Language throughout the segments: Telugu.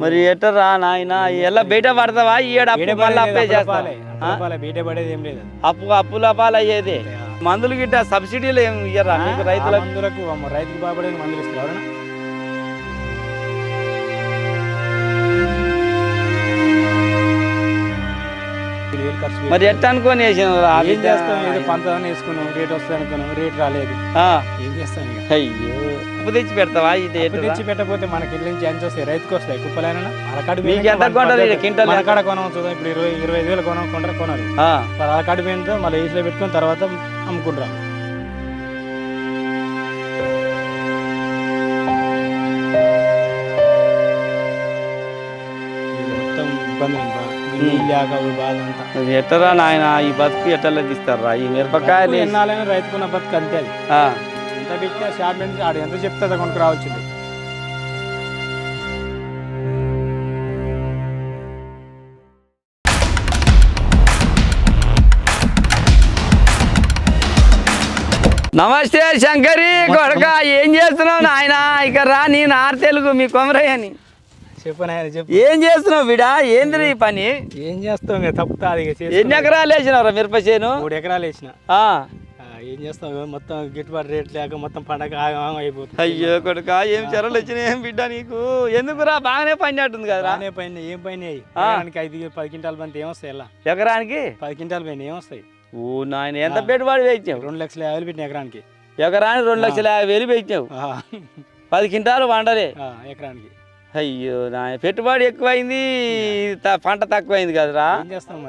మరి ఎట్టరా నాయన? ఎలా బయట పడతావా? ఈడ అప్పు మళ్ళీ అప్పే చేస్తా బీటే పడేది ఏం లేదు. అప్పు అప్పుల పాలు అయ్యేది మందులు గిట్ట సబ్సిడీలు ఏం ఇయ్యరా మీకు రైతులకు? మందులకు రైతుకు బాగుపడేది మందులు ఇస్తారు మరి ఎట్ట అనుకొని ఏం బిడ్డ? చేస్తాం? ఏదో పంచదాన్ని వేసుకున్నాం రేట్ వస్తుంది అనుకున్నాం రేట్ రాలేదు. ఏం చేస్తాం అయ్యో. అప్పు తెచ్చి పెడతావా? ఇది అప్పు? తెచ్చి పెట్టకపోతే మనకి ఇల్లు నుంచి ఎంత వస్తాయి రైతుకు వస్తాయి? కుప్పలైనా? మీకు ఎంత కింటాలు కాడ కొనం చూద్దాం ఇప్పుడు ఇరవై ఇరవై ఐదు వేలు కొనం కొంటారు కొనాలి ఆ, మరి ఆ కాడి పోయినతో మళ్ళీ ఏసీలో పెట్టుకుని తర్వాత అమ్ముకుంటాం మొత్తం ఇబ్బంది ఉంది? బా. నీళ్ళు లేక ఓ బాధ అంతా? మరి ఎట్టరా నాయన? ఈ బతుకు ఎట్టలా తీస్తారా? ఈ మిరపకాయలు ఎన్నాళ్ళైనా రైతుకున్న బతుకు అంతే ఎంత పెట్టినా షాప్ నుంచి ఆడు ఎంత చెప్తే అది కొనుక్కు రావాల్సింది నమస్తే శంకరి కొడక ఏం చేస్తున్నావు నాయన? ఇక రా నీ నార్ తెలుగు మీ కొమరయ్యని. చెప్పనాయన చెప్పు. ఏం చేస్తున్నావు బిడా? ఏంది ఈ పని? ఏం చేస్తాం ఇక? తప్పుతా ఎన్ని. ఎకరాలు వేసినవరా మిరప చేను? మూడు ఎకరాలు వేసిన. ఏం చేస్తాం? మొత్తం గిట్టుబాటు రేట్ లేక మొత్తం పండగ అయిపోతుంది. అయ్యో కొడుక ఏం చెరలు వచ్చినాయి ఏం బిడ్డ నీకు? ఎందుకురా? బాగానే పనినట్టుంది కదరా? రానే పైన ఏం పైన ఎకరానికి ఐదు పది క్వింటాల పంత ఏమొస్తాయి ఎలా? ఎకరానికి? పది క్వింటాల పైన ఏమొస్తాయి? ఓ నాయన ఎంత పెట్టుబడి వేయించావు రెండు లక్షల యాభై పెట్టిన ఎకరానికి. ఎకరానికి రెండు లక్షల యాభై వేలు పెట్టావు ఆ, పది క్వింటాలు వండలే. ఎకరానికి. అయ్యో నాయన పెట్టుబడి ఎక్కువైంది పంట తక్కువైంది కదరా.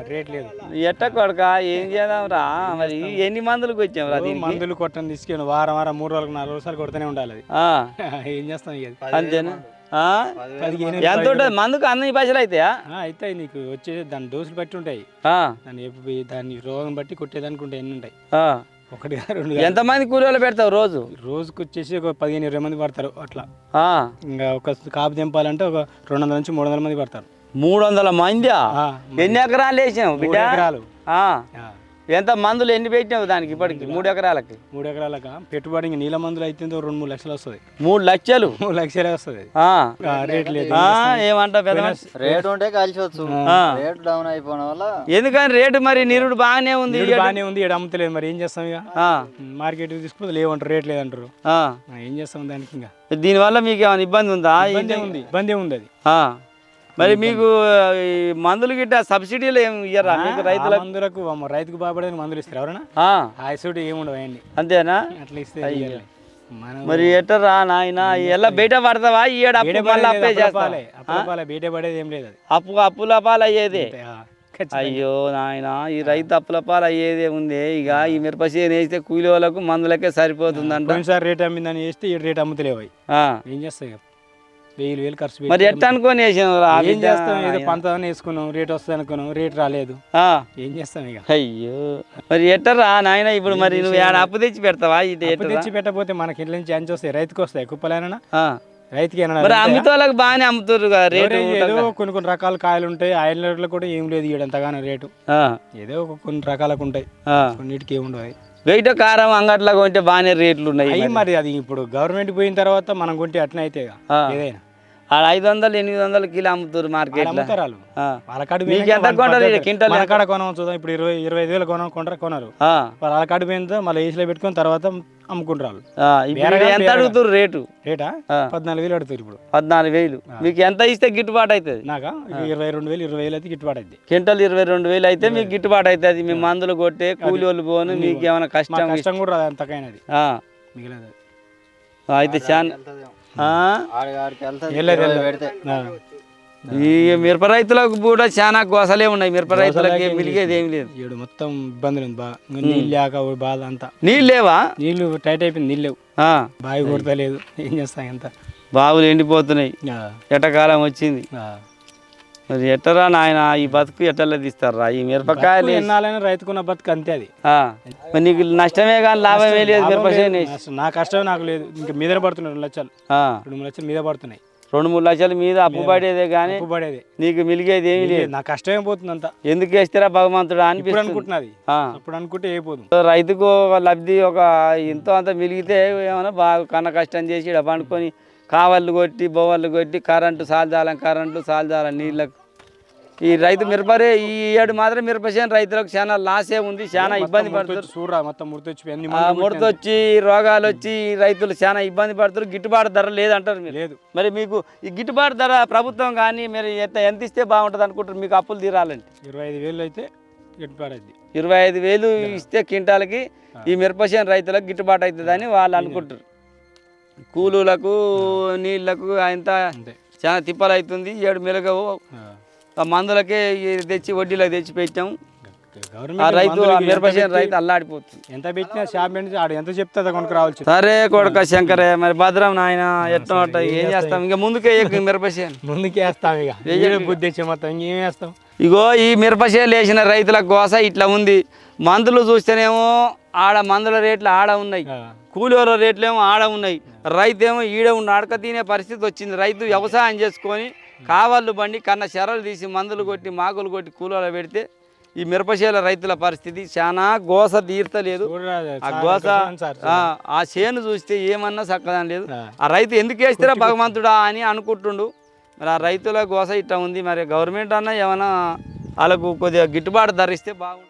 రేట్ లేదు. ఎట్ట కొడక ఏం చేద్దాం రా? మరి ఎన్ని మందులకు వచ్చాం రా మందులు కొట్టని తీసుకెళ్ళి వారం వారం మూడు రోజులకు నాలుగు రోజులు కొడుతూనే ఉండాలి అది. ఆ, ఏం చేస్తాం? అంతేనా? ఎంత ఉంటుంది? మందుకు అన్ని పైసలు అవుతాయా ఆ, అవుతాయి నీకు. వచ్చే దాని డోసులు బట్టి ఉంటాయి. ఆ, దాన్ని దాన్ని రోగం బట్టి కొట్టేదానికి ఉంటాయి ఎన్ని ఉంటాయి. ఆ. ఒకటి రెండు. ఎంతమంది కూలీలు పెడతావు రోజు? రోజుకి వచ్చేసి ఒక పదిహేను ఇరవై మంది పడతారు అట్లా. ఇంకా ఒక కాపు తెంపాలంటే ఒక రెండు వందల నుంచి మూడు వందల మంది పడతారు. మూడు వందల మంది ఎన్ని ఎకరాలు బిడ్డ? ఎకరాలు. ఎంత మందులు ఎన్ని పెట్టినావు దానికి ఇప్పటికి? మూడు ఎకరాలకి? మూడు ఎకరాలకు? పెట్టుబడి ఇంక నీళ్ళ మందులు అయితే రెండు మూడు లక్షలు వస్తుంది. మూడు లక్షలు? మూడు లక్షలే వస్తుంది. రేట్ లేదు. పెద్ద? రేట్ ఉంటే కలిసొచ్చు ఆ. రేట్ డౌన్ అయిపోవడం వల్ల ఎందుకని రేటు మరి? నిరుడు బాగానే ఉంది బాగానే ఉంది ఇక్కడ అమ్ముతలేదు. మరి ఏం చేస్తాం ఇక? ఆ, మార్కెట్ తీసుకుపోతే లేవంటారు రేట్ లేదంటారు. ఏం చేస్తాం దానికి ఇంకా? దీనివల్ల మీకు ఏమైనా ఇబ్బంది ఉందా? ఇబ్బంది ఉంది ఇబ్బంది ఉంది అది. ఆ. మరి మీకు మందులు గిట్ట సబ్సిడీలు ఏం ఇయ్యరా? మీకు ఆ రైతులకు? మందులకు రైతుకు బాగుపడేది మందులు ఇస్తారు ఎవరన్నా? ఆ, ఆయుసుడు ఏముండవు అవన్నీ అంతేనా? అట్లా ఇస్తే మరి ఎట్టరా నాయన? ఎలా బయట పడతావా? ఈడ అప్పు బీటే మళ్ళీ పడేది ఏం లేదు అప్పు అప్పుల పాలు అయ్యేది. అయ్యో నాయన ఈ రైతు అప్పుల పాలు అయ్యేదే ఉంది ఇక ఈ మిరప చేను వేస్తే కూలి వాళ్ళకు మందులకే సరిపోతుందంట. పోయినసారి రేట్ అమ్మిందని వేస్తే ఈ రేట్ అమ్ముతలేవు. ఏం చేస్తాయి వెయ్యి వేలు ఖర్చు మరి ఎట్ట అనుకొని ఏం? చేస్తాం ఏదో పంచదాన్ని వేసుకున్నాం రేట్ వస్తుంది అనుకున్నాం రేట్ రాలేదు. ఏం చేస్తాం ఇక అయ్యో మరి ఎట్టరా నాయన ఇప్పుడు మరి నువ్వు అప్పు తెచ్చి పెడతావా ఇది అప్పు తెచ్చి పెట్టకపోతే మనకి ఇంట్లో నుంచి అంచి వస్తాయి రైతుకు వస్తాయి కుప్పలేనా. రైతుకి మరి వెళ్తాయా? అమ్మితే వాళ్ళకి బాగానే అమ్ముతారు రేటు ఏదో కొన్ని కొన్ని రకాల కాయలు ఉంటాయి ఆయిల్ రేట్లో కూడా ఏం లేదు ఇక్కడ ఎంతగానో రేటు ఏదో ఒక కొన్ని రకాలకు ఉంటాయి. కొన్నిటికి ఏమి ఉండవు అవి. బయట కారం అంగట్లో కొంటే బాగానే రేట్లు ఉన్నాయి మరి అది ఇప్పుడు గవర్నమెంట్ పోయిన తర్వాత మనం కొంటే అట్నే అయితే ఇక. ఆ. ఏదైనా ఆడ ఐదు వందలు ఎనిమిది వందలు కిలో అమ్ముతారు వాళ్ళు మార్కెట్లో అమ్ముతారు వాళ్ళు. ఆ. వాళ్ళ కాడ మీకు పోయినాక ఎంత వాళ్ళ కొంటారు పద్ధతి. ఈడ క్వింటాల్ మన ఎంత? కాడ కొనం చూద్దాం. ఇప్పుడు ఇరవై ఇరవై ఐదు వేలు కొనం కొంటారు కొనరు. ఆ, వాళ్ళ కాడ పోయిన మళ్ళీ ఏసీలో పెట్టుకుని తర్వాత అమ్ముకుంటారు ఎంత. అడుగుతారు రేటు? రేటా. పద్నాలుగు వేలు అడుగుతారు ఇప్పుడు. పద్నాలుగు వేలు. మీకు ఎంత ఇస్తే గిట్టుబాటు అవుతుంది నాకా ఇరవై రెండు వేలు ఇరవై వేలు అయితే గిట్టుబాటు అయింది క్వింటల్ ఇరవై రెండు వేలు అయితే మీకు గిట్టుబాటు అవుతుంది మీ మందులు కొట్టే కూలి వాళ్ళు పోను మీకు ఏమైనా మా కష్టం కష్టం కూడా అంతకైనది. ఆ, మిగిలేదు అయితే చాలా ఈ మిరప రైతులకు కూడా చాలా గోసలే ఉన్నాయి. మిరప రైతులకి మిలిగేది ఏమి లేదు. ఈడు మొత్తం ఇబ్బందులు ఉంది బాగా ఇంకా నీళ్ళు లేక బాధ అంతా. నీళ్ళు లేవా? నీళ్ళు టైట్ అయిపోయింది నీళ్ళు లేవు. ఆ, బావి కొడతలేదు. ఏం చేస్తాం ఎంత బావులు ఎండిపోతున్నాయి. ఆ, ఎటకాలం వచ్చింది. మరి ఎట్టరా నాయన? ఈ బతుకు ఎట్టలా తీస్తారా? ఈ మిరపకాయలు ఎన్నాళ్ళైనా రైతుకున్న బతుకు అంతే అది. మరి నీకు నష్టమే కానీ లాభమే లేదు మిరప చేను వేసి. అసలు నా కష్టం నాకు లేదు. ఇంకా మీద పడుతున్నాయి రెండు లక్షలు. రెండు మూడు లక్షలు మీద పడుతున్నాయి. రెండు మూడు లక్షల మీద అప్పు పడేదే కానీ పడేది. నీకు మిలిగేది ఏమి లేదు. నా కష్టమే పోతుంది అంతా. ఎందుకు వేస్తారా భగవంతుడా? అనిపిస్తుంది. అనుకుంటున్నది. అప్పుడు అనుకుంటే ఏ పోదు. రైతుకు ఒక లబ్ధి ఒక ఎంతో అంత మిలిగితే ఏమైనా బాగా కన్న కష్టం చేసి ఈడ పండుకొని కావళ్ళు కొట్టి బొవ్వళ్ళు కొట్టి కరెంటు సాల్జాలం కరెంటు సాల్జాలం నీళ్ళకు. ఈ రైతు మిరపరే ఈ ఏడు మాత్రం మిరప చేను రైతులకు చాలా లాసే ఉంది చాలా ఇబ్బంది మొత్తం ముడితొచ్చి రోగాలు వచ్చి రైతులు చాలా ఇబ్బంది పడుతారు గిట్టుబాటు ధర లేదంటారు మీరు. లేదు. మరి మీకు ఈ గిట్టుబాటు ధర ప్రభుత్వం కానీ మీరు ఎంత ఎంత ఇస్తే బాగుంటుంది అనుకుంటారు మీకు అప్పులు తీరాలంటే. ఇరవై ఐదు వేలు అయితే గిట్టుబాటు ఇరవై ఐదు వేలు ఇస్తే క్వింటాలకి ఈ మిరపచేను రైతులకు గిట్టుబాటు అవుతుందని వాళ్ళు అనుకుంటారు కూలీలకు నీళ్ళకు అంత చాలా తిప్పలు అవుతుంది ఏడు మెలగవు ఆ. మందులకే తెచ్చి వడ్డీలకు తెచ్చి పెట్టాము. ఆ రైతు రైతు అల్లాడిపోతుంది. ఎంత పెట్టినా షాప్ నుంచి ఆడు ఎంత చెప్తే అది కొనుక్కు రావాల్సి సరే కొడుక శంకరే మరి భద్రం నాయన ఎట్లా ఏం చేస్తాం ఇంకా ముందుకే మిరపచేను ముందుకే వేస్తాం ఇక. వేరే బుద్ధి మొత్తం ఇంకేం వేస్తాం? ఇగో ఈ మిరపచేలు వేసిన రైతుల గోస ఇట్లా ఉంది. మందులు చూస్తేనేమో ఆడ మందుల రేట్లు ఆడ ఉన్నాయి. కూలీల రేట్లు ఏమో ఆడ ఉన్నాయి. రైతు ఏమో ఈడ ఉన్న అడక తినే పరిస్థితి వచ్చింది. రైతు వ్యవసాయం చేసుకొని కావాళ్ళు బండి కన్న చెరలు తీసి మందులు కొట్టి మాకులు కొట్టి కూలీలు పెడితే ఈ మిరపచేల రైతుల పరిస్థితి చాలా గోస తీర్తలేదు ఆ గోస ఆ, ఆ చేను చూస్తే ఏమన్నా చక్కదని లేదు. ఆ. రైతు ఎందుకు వేస్తారా భగవంతుడా అని అనుకుంటుండు. మరి ఆ రైతుల గోస ఇట్లా ఉంది. మరి గవర్నమెంట్ అన్న ఏమైనా వాళ్ళకు కొద్దిగా గిట్టుబాటు ధర ఇస్తే బాగుంటుంది